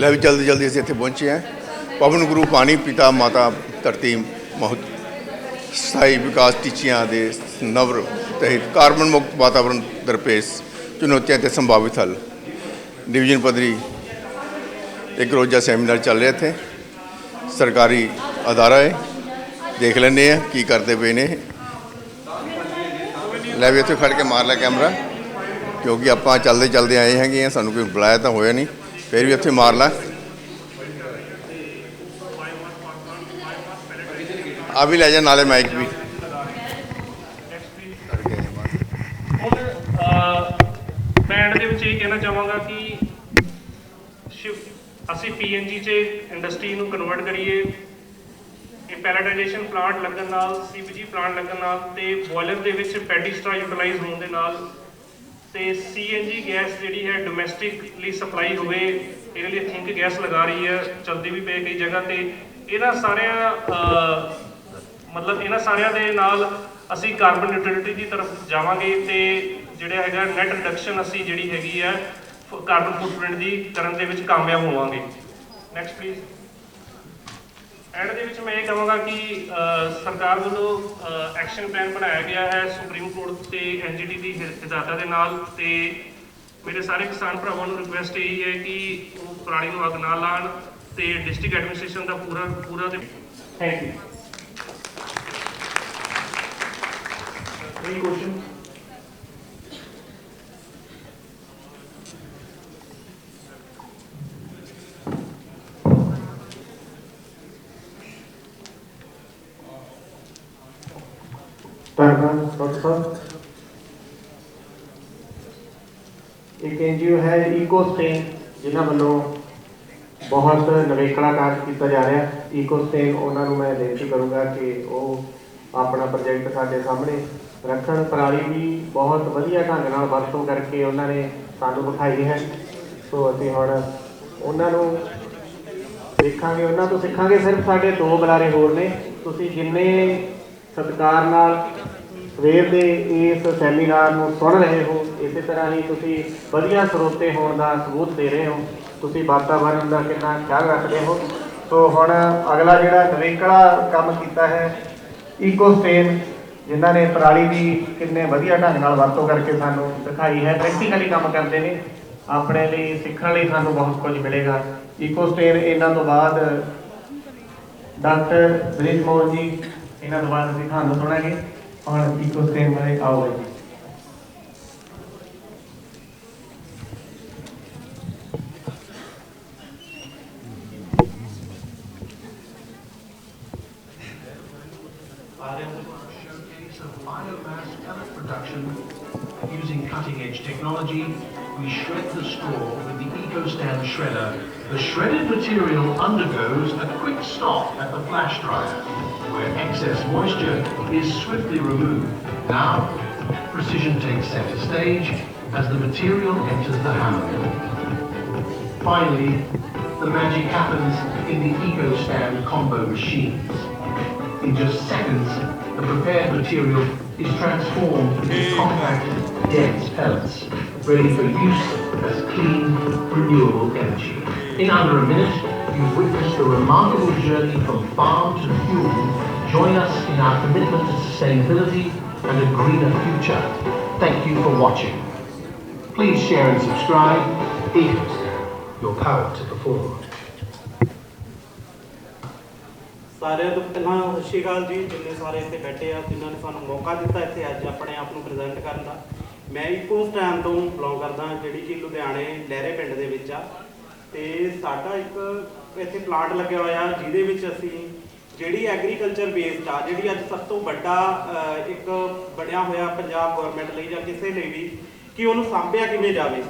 ਲੈ ਵੀ ਜਲਦੀ ਜਲਦੀ ਅਸੀਂ ਇੱਥੇ ਪਹੁੰਚੇ ਹਾਂ। ਪਵਨ ਗੁਰੂ ਪਾਣੀ ਪਿਤਾ ਮਾਤਾ ਧਰਤੀ ਮਹੁਤ ਸਥਾਈ ਵਿਕਾਸ ਟੀਚੀਆਂ ਦੇ ਨਵਰ ਤਹਿਤ ਕਾਰਬਨ ਮੁਕਤ ਵਾਤਾਵਰਣ ਦਰਪੇਸ਼ ਚੁਣੌਤੀਆਂ ਤੇ ਸੰਭਾਵਿਤ ਹੱਲ। ਡਿਵੀਜ਼ਨ ਪੱਧਰੀ ਇੱਕ ਰੋਜ਼ਾ ਸੈਮੀਨਾਰ ਚੱਲ ਰਿਹਾ ਇੱਥੇ। ਸਰਕਾਰੀ ਅਦਾਰਾ ਹੈ। ਦੇਖ ਲੈਂਦੇ ਆ ਕੀ ਕਰਦੇ ਪਏ ਨੇ। ਲੈ ਵੀ ਇੱਥੇ ਖੜ ਕੇ ਮਾਰ ਲੈ ਕੈਮਰਾ। ਕਿਉਂਕਿ ਆਪਾਂ ਚੱਲਦੇ ਚੱਲਦੇ ਆਏ ਹੈਗੇ ਆ ਸਾਨੂੰ ਕੋਈ ਬੁਲਾਇਆ ਤਾਂ ਹੋਇਆ ਨਹੀਂ। ਫਿਰ ਵੀ ਇੱਥੇ ਮਾਰ ਲੈ। ਆ ਵੀ ਲੈ ਜਾ, ਨਾਲੇ ਮਾਈਕ ਵੀ। ਬੈਂਡ ਦੇ ਵਿੱਚ ਇਹ ਕਹਿਣਾ ਚਾਹਾਂਗਾ ਕਿ ਸ਼ਿਵ- ਅਸੀਂ ਪੀਐਨਜੀ 'ਚ ਇੰਡਸਟਰੀ ਨੂੰ ਕਨਵਰਟ ਕਰੀਏ। ਇਹ ਪੈਲੇਟਾਈਜੇਸ਼ਨ ਪਲਾਂਟ ਲੱਗਣ ਨਾਲ ਸੀਪੀਜੀ ਪਲਾਂਟ ਲੱਗਣ ਨਾਲ ਤੇ ਬੋਇਲਰ ਦੇ ਵਿੱਚ ਪੈਡੀਸਟਰਾ ਯੂਟਿਲਾਈਜ਼ ਹੋਣ ਦੇ ਨਾਲ ਤੇ ਸੀਐਨਜੀ ਗੈਸ ਜਿਹੜੀ ਹੈ ਡੋਮੈਸਟਿਕ ਲਈ ਸਪਲਾਈ ਹੋਵੇ, ਇਹਦੇ ਲਈ ਥਿੰਕ ਗੈਸ ਲਗਾ ਰਹੀ ਹੈ, ਚਲਦੀ ਵੀ ਪਈ ਕਈ ਜਗ੍ਹਾ ਤੇ। ਇਹਨਾਂ ਸਾਰਿਆਂ ਮਤਲਬ ਇਹਨਾਂ ਸਾਰਿਆਂ ਦੇ ਨਾਲ ਅਸੀਂ ਕਾਰਬਨ ਨਿਊਟਰਲਿਟੀ ਦੀ ਤਰਫ ਜਾਵਾਂਗੇ ਤੇ ਜਿਹੜਾ ਹੈਗਾ ਨੈਟ ਰਿਡਕਸ਼ਨ ਅਸੀਂ ਜਿਹੜੀ ਹੈਗੀ ਹੈ ਕਾਰਬਨ ਫੁੱਟਪ੍ਰਿੰਟ ਦੀ ਕਰਨ ਦੇ ਵਿੱਚ ਕਾਮਯਾਬ ਹੋਵਾਂਗੇ। ਨੈਕਸਟ ਪਲੀਜ਼ ਐਂਡ ਦੇ ਵਿੱਚ ਮੈਂ ਇਹ ਕਹਾਂਗਾ ਕਿ ਸਰਕਾਰ ਵੱਲੋਂ ਐਕਸ਼ਨ ਪਲਾਨ ਬਣਾਇਆ ਗਿਆ ਹੈ ਸੁਪਰੀਮ ਕੋਰਟ ਤੇ ਐਨਜੀਟੀ ਦੀ ਹਦਾਇਤਾਂ ਦੇ ਨਾਲ ਤੇ ਮੇਰੇ ਸਾਰੇ ਕਿਸਾਨ ਭਰਾਵਾਂ ਨੂੰ ਰਿਕੁਐਸਟ ਇਹ ਹੈ ਕਿ ਉਹ ਪਰਾਲੀ ਨੂੰ ਅੱਗ ਨਾ ਲਾਣ ਤੇ ਡਿਸਟ੍ਰਿਕਟ ਐਡਮਿਨਿਸਟ੍ਰੇਸ਼ਨ ਦਾ ਪੂਰਾ ਪੂਰਾ ਥੈਂਕ ਯੂ Any questions? ਧੰਨਵਾਦ ਡਾਕਟਰ ਸਾਹਿਬ ਇੱਕ ਐਨਜੀਓ ਹੈ ਈਕੋ ਸਟੇਨ ਜਿਨ੍ਹਾਂ ਵੱਲੋਂ ਬਹੁਤ ਨਵੇਕਲਾ ਕਾਰਜ ਕੀਤਾ ਜਾ ਰਿਹਾ। ਈਕੋ ਸਟੇਨ ਉਹਨਾਂ ਨੂੰ ਮੈਂ ਬੇਨਤੀ ਕਰੂੰਗਾ ਕਿ ਉਹ ਆਪਣਾ ਪ੍ਰੋਜੈਕਟ ਸਾਡੇ ਸਾਹਮਣੇ ਰੱਖਣ। ਪਰਾਲੀ ਵੀ ਬਹੁਤ ਵਧੀਆ ਢੰਗ ਨਾਲ ਵਰਤੋਂ ਕਰਕੇ ਉਹਨਾਂ ਨੇ ਸਾਨੂੰ ਵਿਖਾਈ ਹੈ। ਸੋ ਅਸੀਂ ਹੁਣ ਉਹਨਾਂ ਨੂੰ ਦੇਖਾਂਗੇ। ਉਹਨਾਂ ਤੋਂ ਸਿੱਖਾਂਗੇ। ਸਿਰਫ ਸਾਡੇ ਦੋ ਬੁਲਾਰੇ ਹੋਰ ਨੇ। ਤੁਸੀਂ ਜਿੰਨੇ ਸਤਿਕਾਰ ਨਾਲ ਸਵੇਰ ਦੇ ਇਸ ਸੈਮੀਨਾਰ ਨੂੰ ਸੁਣ ਰਹੇ ਹੋ, ਇਸੇ ਤਰ੍ਹਾਂ ਹੀ ਤੁਸੀਂ ਵਧੀਆ ਸਰੋਤੇ ਹੋਣ ਦਾ ਸਬੂਤ ਦੇ ਰਹੇ ਹੋ, ਤੁਸੀਂ ਵਾਤਾਵਰਣ ਦਾ ਕਿੰਨਾ ਖਿਆਲ ਰੱਖਦੇ ਹੋ। ਸੋ ਹੁਣ ਅਗਲਾ ਜਿਹੜਾ ਨਵੇਕਲਾ ਕੰਮ ਕੀਤਾ ਹੈ ਈਕੋ ਸਟੇਨ ਜਿਨ੍ਹਾਂ ਨੇ ਪਰਾਲੀ ਦੀ ਕਿੰਨੇ ਵਧੀਆ ਢੰਗ ਨਾਲ ਵਰਤੋਂ ਕਰਕੇ ਸਾਨੂੰ ਦਿਖਾਈ ਹੈ ਪ੍ਰੈਕਟੀਕਲੀ ਕੰਮ ਕਰਦੇ ਨੇ। ਆਪਣੇ ਲਈ ਸਿੱਖਣ ਲਈ ਸਾਨੂੰ ਬਹੁਤ ਕੁਝ ਮਿਲੇਗਾ। ਈਕੋ ਸਟੇਨ ਇਹਨਾਂ ਤੋਂ ਬਾਅਦ ਡਾਕਟਰ ਬ੍ਰਿਜ ਮੋਹਨ ਜੀ, ਇਹਨਾਂ ਤੋਂ ਬਾਅਦ ਅਸੀਂ ਤੁਹਾਨੂੰ ਸੁਣਾਂਗੇ। on an eco-friendly outlet. showcase of biomass pellet production using cutting-edge technology. We shred the straw with the EcoStand shredder. The shredded material undergoes a quick stop at the flash dryer where excess moisture is swiftly removed. Now, precision takes center stage as the material enters the hammer mill. Finally, the magic happens in the EcoStand combo machines. In just seconds, the prepared material is transformed into compact, dense pellets, ready for use as clean, renewable energy. In under a minute, you've witnessed a remarkable journey from farm to fuel. Join us in our commitment to sustainability and a greener future. Thank you for watching. Please share and subscribe. EcoStand, your power to perform. ਸਾਰਿਆਂ ਤੋਂ ਪਹਿਲਾਂ ਸਤਿ ਸ਼੍ਰੀ ਅਕਾਲ ਜੀ ਜਿੰਨੇ ਸਾਰੇ ਇੱਥੇ ਬੈਠੇ ਆ ਜਿਨ੍ਹਾਂ ਨੇ ਸਾਨੂੰ ਮੌਕਾ ਦਿੱਤਾ ਇੱਥੇ ਅੱਜ ਆਪਣੇ ਆਪ ਨੂੰ ਪ੍ਰੈਜ਼ੈਂਟ ਕਰਨ ਦਾ ਮੈਂ ਇਕੋ ਸਟੈਮ ਤੋਂ ਬਿਲੋਂਗ ਕਰਦਾ ਜਿਹੜੀ ਕਿ ਲੁਧਿਆਣੇ ਲਹਿਰੇ ਪਿੰਡ ਦੇ ਵਿੱਚ ਆ ਤੇ ਸਾਡਾ ਇੱਕ ਇੱਥੇ ਪਲਾਂਟ ਲੱਗਿਆ ਹੋਇਆ ਜਿਹਦੇ ਵਿੱਚ ਅਸੀਂ ਜਿਹੜੀ ਐਗਰੀਕਲਚਰ ਬੇਸਡ ਆ, ਜਿਹੜੀ ਅੱਜ ਸਭ ਤੋਂ ਵੱਡਾ ਇੱਕ ਬਣਿਆ ਹੋਇਆ ਪੰਜਾਬ ਗਵਰਨਮੈਂਟ ਲਈ ਜਾਂ ਕਿਸੇ ਲਈ ਵੀ, ਕਿ ਉਹਨੂੰ ਸਾਂਭਿਆ ਕਿਵੇਂ ਜਾਵੇ?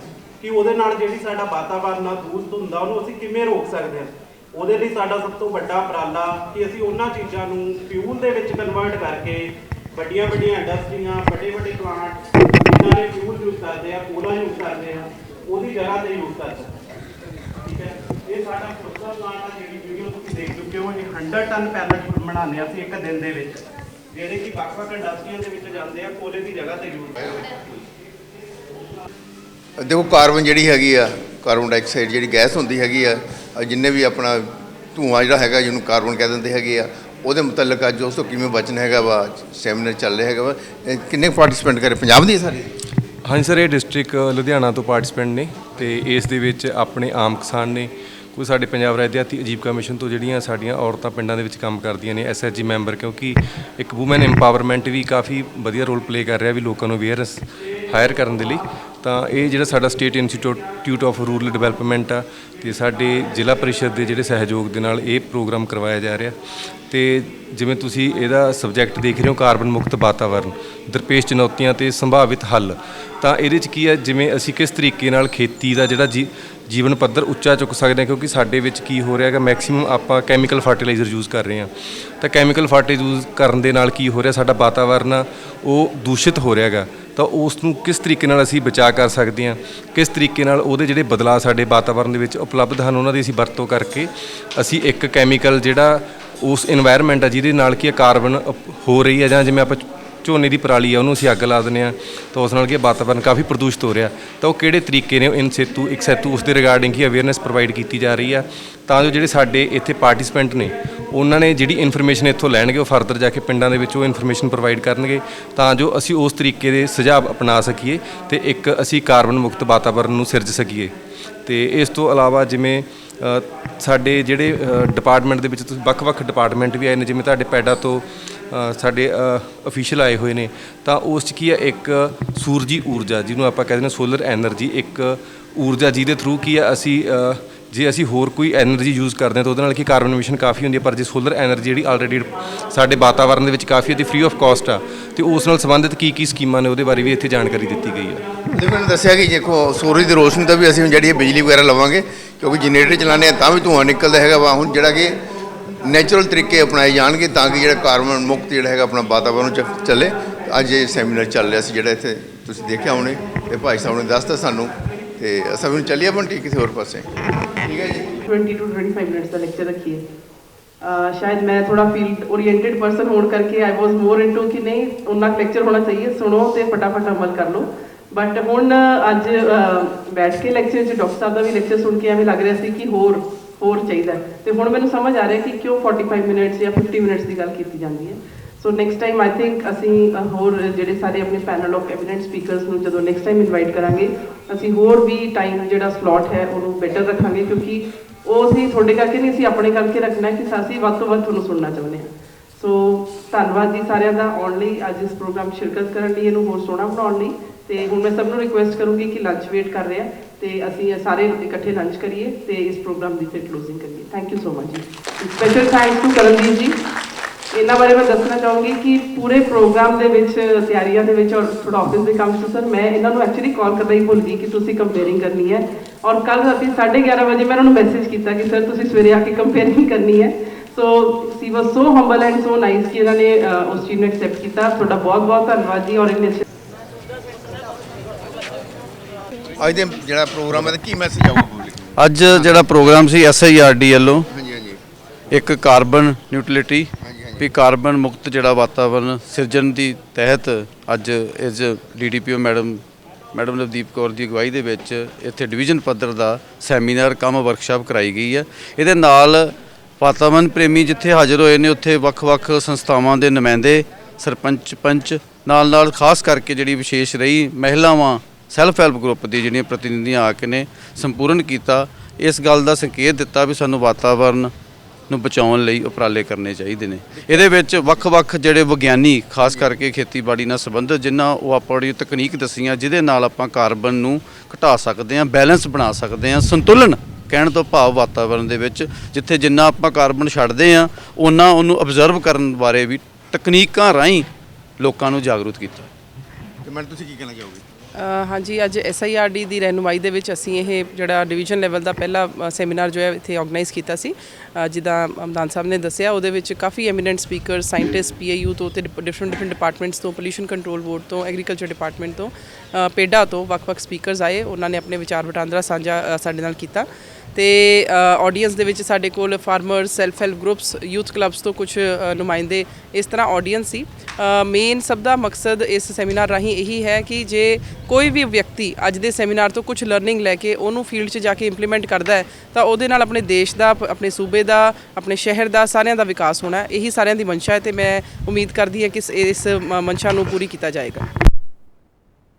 ਕਿ ਉਹਦੇ ਨਾਲ ਜਿਹੜੀ ਸਾਡਾ ਵਾਤਾਵਰਨ ਆ ਦੂਸ਼ਿਤ ਹੁੰਦਾ, ਉਹਨੂੰ ਅਸੀਂ ਕਿਵੇਂ ਰੋਕ ਸਕਦੇ ਹਾਂ ਉਹਦੇ ਲਈ ਸਾਡਾ ਸਭ ਤੋਂ ਵੱਡਾ ਉਪਰਾਲਾ ਕਿ ਅਸੀਂ ਉਹਨਾਂ ਚੀਜ਼ਾਂ ਨੂੰ ਫਿਊਲ ਦੇ ਵਿੱਚ ਕਨਵਰਟ ਕਰਕੇ ਵੱਡੀਆਂ ਵੱਡੀਆਂ ਇੰਡਸਟਰੀਆਂ ਵੱਡੇ ਵੱਡੇ ਪਲਾਂਟ ਜਿਨ੍ਹਾਂ ਨੇ ਫਿਊਲ ਯੂਜ਼ ਕਰਦੇ ਆ ਕੋਲਾ ਯੂਜ਼ ਕਰਦੇ ਆ, ਉਹਦੀ ਜਗ੍ਹਾ ਤੇ ਯੂਜ਼ ਕਰ ਸਕਦੇ ਇਹ ਸਾਡਾ ਦਾ ਪਲਾਂਟ ਆ ਜਿਹੜੀ ਵੀਡੀਓ ਤੁਸੀਂ ਦੇਖ ਚੁੱਕੇ ਹੋ ਇਹ 100 ਟਨ ਪੈਲਟ ਬਣਾਉਂਦੇ ਆ ਅਸੀਂ ਇੱਕ ਦਿਨ ਦੇ ਵਿੱਚ। ਜਿਹੜੇ ਕਿ ਵੱਖ-ਵੱਖ ਇੰਡਸਟਰੀਆਂ ਦੇ ਵਿੱਚ ਜਾਂਦੇ ਆ ਕੋਲੇ ਦੀ ਜਗ੍ਹਾ ਤੇ ਯੂਜ਼ ਕਰਦੇ ਆ ਦੇਖੋ ਕਾਰਬਨ ਜਿਹੜੀ ਹੈਗੀ ਆ ਕਾਰਬਨ ਡਾਈਆਕਸਾਈਡ ਜਿਹੜੀ ਗੈਸ ਹੁੰਦੀ ਹੈਗੀ ਆ ਜਿੰਨੇ ਵੀ ਆਪਣਾ ਧੂੰਆਂ ਜਿਹੜਾ ਹੈਗਾ ਜਿਹਨੂੰ ਕਾਰਬਨ ਕਹਿ ਦਿੰਦੇ ਹੈਗੇ ਆ ਉਹਦੇ ਮੁਤਲਕ ਅੱਜ ਉਸ ਤੋਂ ਕਿਵੇਂ ਬਚਣਾ ਹੈਗਾ ਵਾ ਸੈਮੀਨਾਰ ਚੱਲ ਰਿਹਾ ਹੈਗਾ ਵਾ। ਕਿੰਨੇ ਪਾਰਟਿਸਪੈਂਟ ਕਰੇ? ਪੰਜਾਬ ਦੇ ਸਾਰੇ? ਹਾਂਜੀ ਸਰ ਇਹ ਡਿਸਟ੍ਰਿਕਟ ਲੁਧਿਆਣਾ ਤੋਂ ਪਾਰਟਿਸਪੈਂਟ ਨੇ ਤੇ ਇਸ ਦੇ ਵਿੱਚ ਆਪਣੇ ਆਮ ਕਿਸਾਨ ਨੇ। ਕੋਈ ਸਾਡੇ ਪੰਜਾਬ ਰਾਜ ਦਿਹਾਤੀ ਅਜੀਵਕਾ ਮਿਸ਼ਨ ਤੋਂ ਜਿਹੜੀਆਂ ਸਾਡੀਆਂ ਔਰਤਾਂ ਪਿੰਡਾਂ ਦੇ ਵਿੱਚ ਕੰਮ ਕਰਦੀਆਂ ਨੇ ਐਸਐਸਜੀ ਮੈਂਬਰ ਕਿਉਂਕਿ ਇੱਕ ਔਮਨ ਐਮਪਾਵਰਮੈਂਟ ਵੀ ਕਾਫੀ ਵਧੀਆ ਰੋਲ ਪਲੇ ਕਰ ਰਿਹਾ ਵੀ ਲੋਕਾਂ ਨੂੰ ਅਵੇਅਰਨੈਸ ਹਾਇਰ ਕਰਨ ਦੇ ਲਈ। ਤਾਂ ਇਹ ਜਿਹੜਾ ਸਾਡਾ state institute of rural development ਆ ਤੇ ਸਾਡੇ ਜ਼ਿਲ੍ਹਾ ਪਰਿਸ਼ਦ ਦੇ ਜਿਹੜੇ ਸਹਿਯੋਗ ਦੇ ਨਾਲ ਇਹ ਪ੍ਰੋਗਰਾਮ ਕਰਵਾਇਆ ਜਾ ਰਿਹਾ। ਤੇ ਜਿਵੇਂ ਤੁਸੀਂ ਇਹਦਾ ਸਬਜੈਕਟ ਦੇਖ ਰਹੇ ਹੋ ਕਾਰਬਨ ਮੁਕਤ ਵਾਤਾਵਰਣ ਦਰਪੇਸ਼ ਚੁਣੌਤੀਆਂ ਤੇ ਸੰਭਾਵਿਤ ਹੱਲ, ਤਾਂ ਇਹਦੇ 'ਚ ਕੀ ਹੈ, ਜਿਵੇਂ ਅਸੀਂ ਕਿਸ ਤਰੀਕੇ ਨਾਲ ਖੇਤੀ ਦਾ ਜਿਹੜਾ ਜੀ, ਜੀਵਨ ਪੱਧਰ ਉੱਚਾ ਚੁੱਕ ਸਕਦੇ ਹਾਂ, ਕਿਉਂਕਿ ਸਾਡੇ ਵਿੱਚ ਕੀ ਹੋ ਰਿਹਾ ਹੈਗਾ ਮੈਕਸਿਮਮ ਆਪਾਂ ਕੈਮੀਕਲ ਫਰਟੀਲਾਈਜ਼ਰ ਯੂਜ਼ ਕਰ ਰਹੇ ਹਾਂ। ਤਾਂ ਕੈਮੀਕਲ ਫਰਟੀਲਾਈਜ਼ਰ ਯੂਜ਼ ਕਰਨ ਦੇ ਨਾਲ ਕੀ ਹੋ ਰਿਹਾ, ਸਾਡਾ ਵਾਤਾਵਰਨ ਆ, ਉਹ ਦੂਸ਼ਿਤ ਹੋ ਰਿਹਾ ਹੈਗਾ। ਤਾਂ ਉਸ ਨੂੰ ਕਿਸ ਤਰੀਕੇ ਨਾਲ ਅਸੀਂ ਬਚਾ ਕਰ ਸਕਦੇ ਹਾਂ? ਕਿਸ ਤਰੀਕੇ ਨਾਲ ਉਹਦੇ ਜਿਹੜੇ ਬਦਲਾਅ ਸਾਡੇ ਵਾਤਾਵਰਣ ਦੇ ਵਿੱਚ ਉਪਲਬਧ ਹਨ, ਉਹਨਾਂ ਦੀ ਅਸੀਂ ਵਰਤੋਂ ਕਰਕੇ ਅਸੀਂ ਇੱਕ ਕੈਮੀਕਲ ਜਿਹੜਾ ਉਸ এনवायरमेंट ਆ ਜਿਹਦੇ ਨਾਲ ਕੀ ਕਾਰਬਨ ਹੋ ਰਹੀ ਹੈ ਜਾਂ ਜਿਵੇਂ ਆਪਾਂ ਝੋਨੇ ਦੀ ਪਰਾਲੀ ਆ, ਉਹਨੂੰ ਅਸੀਂ ਅੱਗ ਲਾ ਦਿੰਦੇ ਆ ਤਾਂ ਉਸ ਨਾਲ ਕੀ ਵਾਤਾਵਰਨ ਕਾਫੀ ਪ੍ਰਦੂਸ਼ਿਤ ਹੋ ਰਿਹਾ। ਤਾਂ ਉਹ ਕਿਹੜੇ ਤਰੀਕੇ ਨੇ ਇਨ ਸੇਤੂ ਇੱਕ ਸੇਤੂ ਉਸ ਦੇ ਰਿਗਾਰਡਿੰਗ ਕੀ ਅਵੇਅਰਨੈਸ ਪ੍ਰੋਵਾਈਡ ਕੀਤੀ ਜਾ ਰਹੀ ਆ। ਤਾਂ ਜੋ ਜਿਹੜੇ ਸਾਡੇ ਇੱਥੇ ਪਾਰਟਿਸਪੈਂਟ ਨੇ ਉਹਨਾਂ ਨੇ ਜਿਹੜੀ ਇਨਫੋਰਮੇਸ਼ਨ ਇੱਥੋਂ ਲੈਣਗੇ, ਉਹ ਫਰਦਰ ਜਾ ਕੇ ਪਿੰਡਾਂ ਦੇ ਵਿੱਚ ਉਹ ਇਨਫੋਰਮੇਸ਼ਨ ਪ੍ਰੋਵਾਈਡ ਕਰਨਗੇ, ਤਾਂ ਜੋ ਅਸੀਂ ਉਸ ਤਰੀਕੇ ਦੇ ਸੁਝਾਅ ਅਪਣਾ ਸਕੀਏ ਤੇ ਇੱਕ ਅਸੀਂ ਕਾਰਬਨ ਮੁਕਤ ਵਾਤਾਵਰਨ ਨੂੰ ਸਿਰਜ ਸਕੀਏ। ਤੇ ਇਸ ਤੋਂ ਇਲਾਵਾ ਜਿਵੇਂ ਸਾਡੇ ਜਿਹੜੇ ਡਿਪਾਰਟਮੈਂਟ ਦੇ ਵਿੱਚ ਤੁਸੀਂ ਵੱਖ-ਵੱਖ ਡਿਪਾਰਟਮੈਂਟ ਵੀ ਆਏ ਨੇ, ਜਿਵੇਂ ਤੁਹਾਡੇ ਪੈਡਾ ਤੋਂ ਸਾਡੇ ਅਫੀਸ਼ੀਅਲ ਆਏ ਹੋਏ ਨੇ, ਤਾਂ ਉਸ 'ਚ ਕੀ ਹੈ ਇੱਕ ਸੂਰਜੀ ਊਰਜਾ, ਜਿਹਨੂੰ ਆਪਾਂ ਕਹਿੰਦੇ ਨੇ ਸੋਲਰ એનર્ਜੀ ਇੱਕ ਊਰਜਾ ਜਿਹਦੇ ਥਰੂ ਕੀ ਹੈ ਅਸੀਂ ਜੇ ਅਸੀਂ ਹੋਰ ਕੋਈ એનર્ਜੀ ਯੂਜ਼ ਕਰਦੇ ਹਾਂ ਤਾਂ ਉਹਦੇ ਨਾਲ ਕੀ ਕਾਰਬਨ ਐਮਿਸ਼ਨ ਕਾਫੀ ਹੁੰਦੀ ਹੈ, ਪਰ ਜੇ ਸੋਲਰ ਐਨਰਜੀ ਜਿਹੜੀ ਆਲਰੇਡੀ ਸਾਡੇ ਵਾਤਾਵਰਨ ਦੇ ਵਿੱਚ ਕਾਫੀ ਹੈ ਤੇ ਫ੍ਰੀ ਆਫ ਕਾਸਟ ਆ, ਤੇ ਉਸ ਨਾਲ ਸੰਬੰਧਿਤ ਕੀ ਕੀ ਸਕੀਮਾਂ ਨੇ ਉਹਦੇ ਬਾਰੇ ਵੀ ਇੱਥੇ ਜਾਣਕਾਰੀ ਦਿੱਤੀ ਗਈ ਹੈ। ਜਿਵੇਂ ਮੈਨੂੰ ਦੱਸਿਆ ਕਿ ਦੇਖੋ, ਸੂਰਜ ਦੀ ਰੋਸ਼ਨੀ ਤਾਂ ਵੀ ਅਸੀਂ ਜਿਹੜੀ ਇਹ ਬਿਜਲੀ ਵਗੈਰਾ ਲਵਾਂਗੇ, ਕਿਉਂਕਿ ਜਨਰੇਟਰ ਚਲਾਉਂਦੇ ਆ ਤਾਂ ਵੀ ਧੂਆਂ ਨਿਕਲਦਾ ਹੈਗਾ ਵਾ। ਹੁਣ ਜਿਹੜਾ ਕਿ ਨੈਚੁਰਲ ਤਰੀਕੇ ਅਪਣਾਏ ਜਾਣਗੇ ਤਾਂ ਕਿ ਜਿਹੜਾ ਕਾਰਬਨ ਮੁਕਤ ਜਿਹੜਾ ਹੈਗਾ ਆਪਣਾ ਵਾਤਾਵਰਨ ਚ ਚੱਲੇ। ਅੱਜ ਇਹ ਸੈਮੀਨਾਰ ਚੱਲ ਰਿਹਾ ਸੀ ਜਿਹੜਾ ਇੱਥੇ ਤੁਸੀਂ ਦੇਖਿਆ ਹੋਣੇ, ਤੇ ਭਾਈ ਸਾਹਿਬ ਨੇ ਦੱਸਤਾ ਸਾਨੂੰ ਤੇ ਅਸਾਂ ਵੀ ਚੱਲੀਏ ਬੰਟੀ ਕਿਸੇ ਹੋਰ ਪਾਸੇ। ਠੀਕ ਹੈ ਜੀ? 20 to 25 ਮਿੰਟਸ ਦਾ ਲੈਕਚਰ ਰੱਖੀਏ। ਅਹ ਸ਼ਾਇਦ ਮੈਂ ਥੋੜਾ ਫੀਲਡ ਓਰੀਐਂਟਡ ਪਰਸਨ ਹੋਣ ਕਰਕੇ ਆਈ ਵਾਸ ਮੋਰ ਇਨਟੂ ਕਿ ਨਹੀਂ ਉਹਨਾਂ ਲੈਕਚਰ ਹੋਣਾ ਚਾਹੀਏ ਸੁਣੋ ਤੇ ਫਟਾਫਟ ਅਮਲ ਕਰ ਲਓ। ਬਟ ਹੁਣ ਅੱਜ ਅਹ, ਬੈਠ ਕੇ ਲੈਕਚਰ 'ਚ ਡਾਕਟਰ ਸਾਹਿਬ ਦਾ ਵੀ ਲੈਕਚਰ ਸੁਣ ਕੇ ਐਵੇਂ ਲੱਗ ਰਿਹਾ ਸੀ ਕਿ ਹੋਰ ਹੋਰ ਚਾਹੀਦਾ ਹੈ। ਤੇ ਹੁਣ ਮੈਨੂੰ ਸਮਝ ਆ ਰਿਹਾ ਕਿ ਕਿਉਂ 45 ਮਿੰਟਸ ਜਾਂ 50 ਮਿੰਟਸ ਦੀ ਗੱਲ ਕੀਤੀ ਜਾਂਦੀ ਹੈ। So next time I think ਅਸੀਂ ਹੋਰ ਜਿਹੜੇ ਸਾਰੇ ਆਪਣੇ ਪੈਨਲ ਆਫ ਕੈਬਨਿਟ ਸਪੀਕਰਸ ਨੂੰ ਜਦੋਂ ਨੈਕਸਟ ਟਾਈਮ ਇਨਵਾਈਟ ਕਰਾਂਗੇ, ਅਸੀਂ ਹੋਰ ਵੀ ਟਾਈਮ ਜਿਹੜਾ ਸਲੋਟ ਹੈ, ਉਹਨੂੰ ਬੈਟਰ ਰੱਖਾਂਗੇ ਕਿਉਂਕਿ ਉਹ ਅਸੀਂ ਤੁਹਾਡੇ ਕਰਕੇ ਨਹੀਂ, ਅਸੀਂ ਆਪਣੇ ਕਰਕੇ ਰੱਖਣਾ ਕਿ ਅਸੀਂ ਵੱਧ ਤੋਂ ਵੱਧ ਤੁਹਾਨੂੰ ਸੁਣਨਾ ਚਾਹੁੰਦੇ ਹਾਂ। ਸੋ ਧੰਨਵਾਦ ਜੀ ਸਾਰਿਆਂ ਦਾ ਆਉਣ ਲਈ। ਅੱਜ ਇਸ ਪ੍ਰੋਗਰਾਮ 'ਚ ਸ਼ਿਰਕਤ ਕਰਨ ਲਈ ਇਹਨੂੰ ਹੋਰ ਸੋਹਣਾ ਬਣਾਉਣ ਲਈ। ਤੇ ਹੁਣ ਮੈਂ ਸਭ ਨੂੰ ਰਿਕੁਐਸਟ ਕਰੂੰਗੀ ਕਿ ਲੰਚ ਵੇਟ ਕਰ ਰਿਹਾ। ਤੇ ਅਸੀਂ ਸਾਰੇ ਇਕੱਠੇ ਲੰਚ ਕਰੀਏ ਤੇ ਇਸ ਪ੍ਰੋਗਰਾਮ ਦੀ ਫਿਰ ਕਲੋਜ਼ਿੰਗ ਕਰੀਏ। Thank you so much ji. Special thanks to Karandeep ji. ਇਹਨਾਂ ਬਾਰੇ ਮੈਂ ਦੱਸਣਾ ਚਾਹੂੰਗੀ ਕਿ ਪੂਰੇ ਪ੍ਰੋਗਰਾਮ ਦੇ ਵਿੱਚ ਤਿਆਰੀਆਂ ਦੇ ਵਿੱਚ ਔਰ ਥੋੜਾ ਆਫਿਸ ਦੇ ਕੰਮ 'ਚ ਸਰ ਮੈਂ ਇਹਨਾਂ ਨੂੰ ਐਕਚੁਅਲੀ ਕਾਲ ਕਰਨਾ ਹੀ ਭੁੱਲ ਗਈ ਕਿ ਤੁਸੀਂ ਕੰਪੇਅਰਿੰਗ ਕਰਨੀ ਹੈ। ਔਰ ਕੱਲ ਰਾਤੀ 11:30 ਵਜੇ ਮੈਂ ਉਹਨਾਂ ਨੂੰ ਮੈਸੇਜ ਕੀਤਾ ਕਿ ਸਰ ਤੁਸੀਂ ਸਵੇਰੇ ਆ ਕੇ ਕੰਪੇਅਰਿੰਗ ਕਰਨੀ ਹੈ। So she was so humble and so nice ਕਿ ਇਹਨਾਂ ਨੇ ਉਸ ਚੀਜ਼ ਨੂੰ ਐਕਸੈਪਟ ਕੀਤਾ। ਤੁਹਾਡਾ ਬਹੁਤ ਬਹੁਤ ਧੰਨਵਾਦ ਜੀ ਔਰ ਅੱਛੇ ਅੱਜ ਦੇ ਜਿਹੜਾ ਪ੍ਰੋਗਰਾਮ ਹੈ ਤਾਂ ਕੀ ਮੈਸੇਜ ਆਊਗਾ ਪਬਲਿਕ ਅੱਜ ਜਿਹੜਾ ਪ੍ਰੋਗਰਾਮ ਸੀ ਐਸਆਈਆਰਡੀ ਵੱਲੋਂ ਹਾਂਜੀ ਹਾਂਜੀ। ਇੱਕ ਕਾਰਬਨ ਨਿਊਟਰਲਿਟੀ। ਵੀ ਕਾਰਬਨ ਮੁਕਤ ਜਿਹੜਾ ਵਾਤਾਵਰਣ ਸਿਰਜਣ ਦੀ ਤਹਿਤ ਅੱਜ ਇਸ DDPO madam madam Navdeep Kaur ਦੀ ਅਗਵਾਈ ਦੇ ਵਿੱਚ ਇੱਥੇ ਡਿਵੀਜ਼ਨ ਪੱਧਰ ਦਾ ਸੈਮੀਨਾਰ ਕਮ ਵਰਕਸ਼ਾਪ ਕਰਾਈ ਗਈ ਹੈ। ਇਹਦੇ ਨਾਲ ਵਾਤਾਵਰਣ ਪ੍ਰੇਮੀ ਜਿੱਥੇ ਹਾਜ਼ਰ ਹੋਏ ਨੇ, ਉੱਥੇ ਵੱਖ-ਵੱਖ ਸੰਸਥਾਵਾਂ ਦੇ ਨੁਮਾਇੰਦੇ, ਸਰਪੰਚ ਪੰਚ ਨਾਲ ਨਾਲ ਖਾਸ ਕਰਕੇ ਜਿਹੜੀ ਵਿਸ਼ੇਸ਼ ਰਹੀ ਮਹਿਲਾਵਾਂ ਸੈਲਫ ਹੈਲਪ ਗਰੁੱਪ ਦੀ ਜਿਹੜੀਆਂ ਪ੍ਰਤੀਨਿਧੀਆਂ ਆ ਕੇ ਨੇ ਸੰਪੂਰਨ ਕੀਤਾ, ਇਸ ਗੱਲ ਦਾ ਸੰਕੇਤ ਦਿੱਤਾ ਵੀ ਸਾਨੂੰ ਵਾਤਾਵਰਣ ਨੂੰ ਬਚਾਉਣ ਲਈ ਉਪਰਾਲੇ ਕਰਨੇ ਚਾਹੀਦੇ ਨੇ। ਇਹਦੇ ਵਿੱਚ ਵੱਖ-ਵੱਖ ਜਿਹੜੇ ਵਿਗਿਆਨੀ, ਖਾਸ ਕਰਕੇ ਖੇਤੀਬਾੜੀ ਨਾਲ ਸੰਬੰਧਿਤ, ਜਿਨ੍ਹਾਂ ਉਹ ਆਪਾਂ ਆਪਣੀ ਤਕਨੀਕ ਦੱਸੀਆਂ, ਜਿਹਦੇ ਨਾਲ ਆਪਾਂ ਕਾਰਬਨ ਨੂੰ ਘਟਾ ਸਕਦੇ ਹਾਂ, ਬੈਲੈਂਸ ਬਣਾ ਸਕਦੇ ਹਾਂ, ਸੰਤੁਲਨ ਕਹਿਣ ਤੋਂ ਭਾਵ ਵਾਤਾਵਰਣ ਦੇ ਵਿੱਚ, ਜਿੱਥੇ ਜਿੰਨਾ ਆਪਾਂ ਕਾਰਬਨ ਛੱਡਦੇ ਹਾਂ ਉਹਨਾਂ ਉਹਨੂੰ ਅਬਜ਼ਰਵ ਕਰਨ ਬਾਰੇ ਵੀ ਤਕਨੀਕਾਂ ਰਾਹੀਂ ਲੋਕਾਂ ਨੂੰ ਜਾਗਰੂਕ ਕੀਤਾ। ਤੇ ਮੈਂ ਤੁਸੀਂ ਕੀ ਕਹਿਣਾ ਚਾਹੋਗੇ? ਹਾਂਜੀ, ਅੱਜ ਐਸਆਈਆਰਡੀ ਦੀ ਰਹਿਨੁਮਾਈ ਦੇ ਵਿੱਚ ਅਸੀਂ ਇਹ ਜਿਹੜਾ ਡਿਵੀਜ਼ਨ ਲੈਵਲ ਦਾ ਪਹਿਲਾ ਸੈਮੀਨਾਰ ਜੋ ਹੈ, ਇੱਥੇ ਆਰਗੇਨਾਈਜ਼ ਕੀਤਾ ਸੀ। ਜਿੱਦਾਂ ਅਮਦਾਨ ਸਾਹਿਬ ਨੇ ਦੱਸਿਆ, ਉਹਦੇ ਵਿੱਚ ਕਾਫੀ ਐਮੀਨੈਂਟ ਸਪੀਕਰ ਸਾਇੰਟਿਸਟ ਪੀਏਯੂ ਤੋਂ ਤੇ ਡਿਫਰੈਂਟ ਡਿਫਰੈਂਟ ਡਿਪਾਰਟਮੈਂਟਸ ਤੋਂ ਪੋਲੂਸ਼ਨ ਕੰਟਰੋਲ ਬੋਰਡ ਤੋਂ ਐਗਰੀਕਲਚਰ ਡਿਪਾਰਟਮੈਂਟ ਤੋਂ ਪੇਡਾ ਤੋਂ ਵੱਖ-ਵੱਖ ਸਪੀਕਰਸ ਆਏ। ਉਹਨਾਂ ਨੇ ਆਪਣੇ ਵਿਚਾਰ ਵਟਾਂਦਰਾ ਸਾਂਝਾ ਸਾਡੇ ਨਾਲ ਕੀਤਾ। ਤੇ ਆਡੀਅנס ਦੇ ਵਿੱਚ ਸਾਡੇ ਕੋਲ farmer self help groups youth clubs ਤੋਂ ਕੁਝ ਨੁਮਾਇੰਦੇ ਇਸ ਤਰ੍ਹਾਂ ਆਡੀਅנס ਸੀ। ਮੇਨ ਸਭ ਦਾ ਮਕਸਦ ਇਸ ਸੈਮੀਨਾਰ ਰਾਹੀਂ ਇਹੀ ਹੈ ਕਿ ਜੇ ਕੋਈ ਵੀ ਵਿਅਕਤੀ ਅੱਜ ਦੇ ਸੈਮੀਨਾਰ ਤੋਂ ਕੁਝ ਲਰਨਿੰਗ ਲੈ ਕੇ ਉਹਨੂੰ ਫੀਲਡ 'ਚ ਜਾ ਕੇ ਇੰਪਲੀਮੈਂਟ ਕਰਦਾ ਹੈ, ਤਾਂ ਉਹਦੇ ਨਾਲ ਆਪਣੇ ਦੇਸ਼ ਦਾ ਆਪਣੇ ਸੂਬੇ ਦਾ, ਆਪਣੇ ਸ਼ਹਿਰ ਦਾ ਸਾਰਿਆਂ ਦਾ ਵਿਕਾਸ ਹੋਣਾ, ਇਹੀ ਸਾਰਿਆਂ ਦੀ ਮਨਸ਼ਾ ਹੈ ਤੇ ਮੈਂ ਉਮੀਦ ਕਰਦੀ ਹਾਂ ਕਿ ਇਸ ਮਨਸ਼ਾ ਨੂੰ ਪੂਰੀ ਕੀਤਾ ਜਾਏਗਾ।